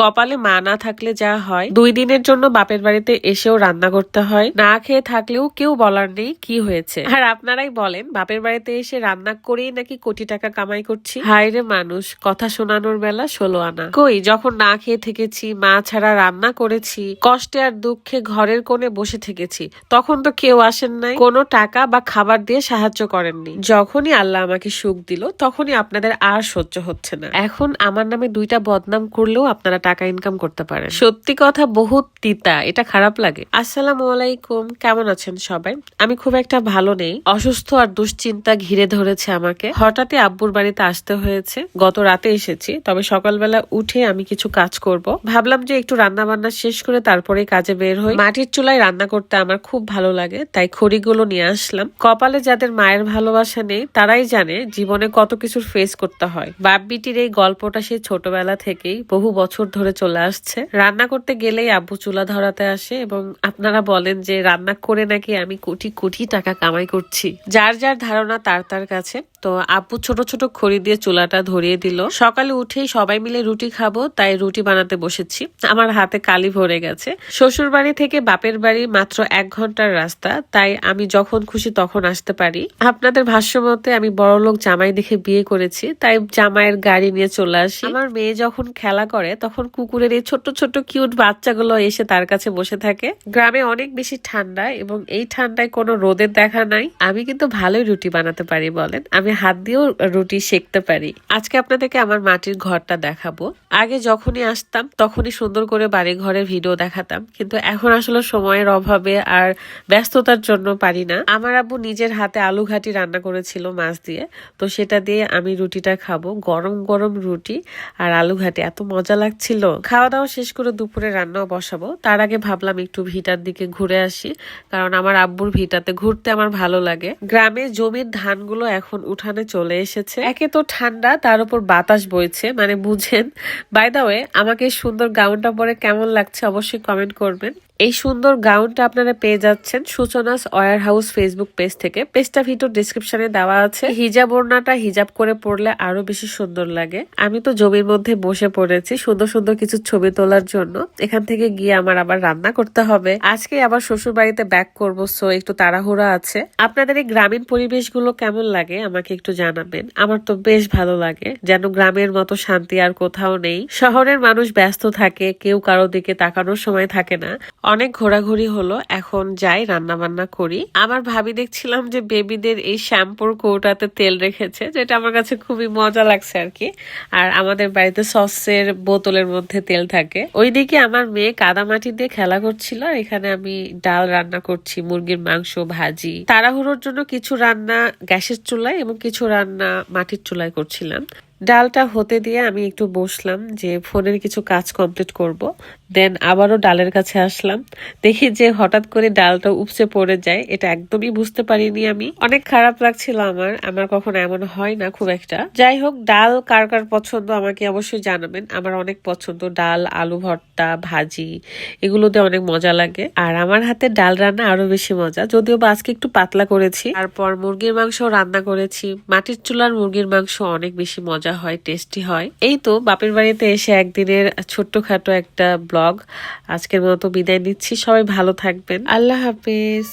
কপালে মা না থাকলে যা হয়, দুই দিনের জন্য বাপের বাড়িতে এসেও রান্না করতে হয়। না খেয়ে থাকলেও কেউ বলার নেই কি হয়েছে। আর আপনারাই বলেন, বাপের বাড়িতে এসে রান্না করেই নাকি কোটি টাকা কামাই করছি? হায় রে মানুষ, কথা শোনানোর বেলা ষোলো আনা। কই, যখন না খেয়ে থেকেছি, মা ছাড়া রান্না করেছি, কষ্টে আর দুঃখে ঘরের কোণে বসে থেকেছি, তখন তো কেউ আসেন নাই। কোনো টাকা বা খাবার দিয়ে সাহায্য করেননি। যখনই আল্লাহ আমাকে সুখ দিল, তখনই আপনাদের আর সহ্য হচ্ছে না। এখন আমার নামে দুইটা বদনাম করলেও আপনারা টাকা ইনকাম করতে পারেন সত্যি কথা বহুত তিতা। এটা খারাপ লাগে। আসসালামু আলাইকুম কেমন আছেন সবাই? আমি খুব একটা ভালো নেই। অসুস্থ আর দুশ্চিন্তা ঘিরে ধরেছে আমাকে। হঠাৎই আব্বুর বাড়িতে আসতে হয়েছে। গত রাতে এসেছি তবে সকালবেলা উঠে আমি কিছু কাজ করব। ভাবলাম যে একটু রান্না বান্না শেষ করে তারপরে কাজে বের হই। মাটির চুলায় রান্না করতে আমার খুব ভালো লাগে তাই খড়িগুলো নিয়ে আসলাম। কপালে যাদের মায়ের ভালোবাসা নেই তারাই জানে জীবনে কত কিছুর ফেস করতে হয়। বাপ বিটির এই গল্পটা সেই ছোটবেলা থেকেই বহু বছর ধরে চলে আসছে। রান্না করতে গেলেই আব্বু চুলা ধরাতে আসে এবং আপনারা বলেন যে, রান্না করে নাকি আমি কোটি কোটি টাকা কামাই করছি? যার যার ধারণা তার তার কাছে। তো আপু ছোট ছোট খড়ি দিয়ে চুলাটা ধরিয়ে দিল। সকালে উঠেই সবাই মিলে রুটি খাব, তাই রুটি বানাতে বসেছি। আমার হাতে কালি ভরে গেছে। শ্বশুর বাড়ি থেকে বাপের বাড়ি মাত্র এক ঘণ্টার রাস্তা, তাই আমি যখন খুশি তখন আসতে পারি। আপনাদের ভাষ্য মতে আমি বড়লোক জামাই দেখে বিয়ে করেছি, তাই জামাইয়ের গাড়ি নিয়ে চলে আসি। আমার মেয়ে যখন খেলা করে, তখন কুকুরের এই ছোট্ট ছোট্ট কিউট বাচ্চাগুলো এসে তার কাছে বসে থাকে। গ্রামে অনেক বেশি ঠান্ডা এবং এই ঠান্ডায় কোনো রোদের দেখা নাই। আমি কিন্তু ভালোই রুটি বানাতে পারি বলেন। আমি হাত দিয়েও রুটি সেকতে পারি। আজকে আপনাদেরকে আমার মাটির ঘরটা দেখাবো। আগে যখনই আসতাম, তখনই সুন্দর করে বাড়ি ঘরের ভিডিও দেখাতাম। কিন্তু এখন আসলে সময়ের অভাবে আর ব্যস্ততার জন্য পারি না। আমার আব্বু নিজের হাতে আলু ঘাটি রান্না করেছিল মাছ দিয়ে। তো সেটা দিয়ে আমি রুটিটা খাব। গরম গরম রুটি আর আলু ঘাটি। এত মজা লাগছিল। খাওয়া দাওয়া শেষ করে দুপুরে রান্নাও বসাবো। তার আগে ভাবলাম একটু ভিটার দিকে ঘুরে আসি। কারণ আমার আব্বুর ভিটাতে ঘুরতে আমার ভালো লাগে। গ্রামে জমির ধানগুলো এখন উঠানে চলে এসেছে। একে তো ঠান্ডা, তার উপর বাতাস বইছে। মানে বুঝেন বাই দা ওয়ে আমাকে সুন্দর গাউনটা পরে কেমন লাগছে অবশ্যই কমেন্ট করবেন। এই সুন্দর গাউনটা আপনারা পেয়ে যাচ্ছেন সূচনাস ওয়ার হাউস ফেসবুক পেজ থেকে। পেজটা ভিডিও ডিসক্রিপশনে দেওয়া আছে। হিজাব ওড়নাটা হিজাব করে পড়লে আরও বেশি সুন্দর লাগে। আমি তো জমির মধ্যে বসে পড়েছি সুন্দর সুন্দর কিছু ছবি তোলার জন্য। এখান থেকে গিয়ে আমার আবার রান্না করতে হবে। আজকে আবার শ্বশুর বাড়িতে ব্যাক করব সো একটু তাড়াহুড়া আছে। আপনাদের এই গ্রামীণ পরিবেশগুলো কেমন লাগে আমাকে একটু জানাবেন। আমার তো বেশ ভালো লাগে। যেন গ্রামের মতো শান্তি আর কোথাও নেই। শহরের মানুষ ব্যস্ত থাকে, কেউ কারও দিকে তাকানোর সময় থাকে না। অনেক ঘোরাঘুরি হলো, এখন যাই রান্না বান্না করি। আমার ভাবি দেখছিলাম যে বেবিদের এই শ্যাম্পুর কৌটাতে তেল রেখেছে, যেটা আমার কাছে খুবই মজা লাগছে আর কি। আর আমাদের বাড়িতে সসের বোতলের মধ্যে তেল থাকে। ওইদিকে আমার মেয়ে কাদামাটি দিয়ে খেলা করছিল। এখানে আমি ডাল রান্না করছি, মুরগির মাংস, ভাজি। তাড়াহুড়োর জন্য কিছু রান্না গ্যাসের চুলায় এবং কিছু রান্না মাটির চুলায় করছিলাম। ডালটা হতে দিয়ে আমি একটু বসলাম যে ফোনের কিছু কাজ কমপ্লিট করব। দেন আবারও ডালের কাছে আসলাম। দেখি যে হঠাৎ করে ডালটা উপচে পড়ে যায়, এটা একদমই বুঝতে পারিনি আমি। অনেক খারাপ লাগছিল আমার আমার কখনো এমন হয় না খুব একটা। যাই হোক, ডাল কার কার পছন্দ আমাকে অবশ্যই জানাবেন। আমার অনেক পছন্দ ডাল, আলু ভর্তা, ভাজি, এগুলোতে অনেক মজা লাগে। আর আমার হাতে ডাল রান্না আরও বেশি মজা। যদিও বা আজকে একটু পাতলা করেছি, তারপর মুরগির মাংস রান্না করেছি। মাটির চুলার মুরগির মাংস অনেক বেশি মজা হয় টেস্টি হয়। এই তো বাপের বাড়িতে এসে একদিনের ছোট্টখাটো একটা ব্লগ। আজকের মতো বিদায় নিচ্ছি। সবাই ভালো থাকবেন। আল্লাহ হাফেজ।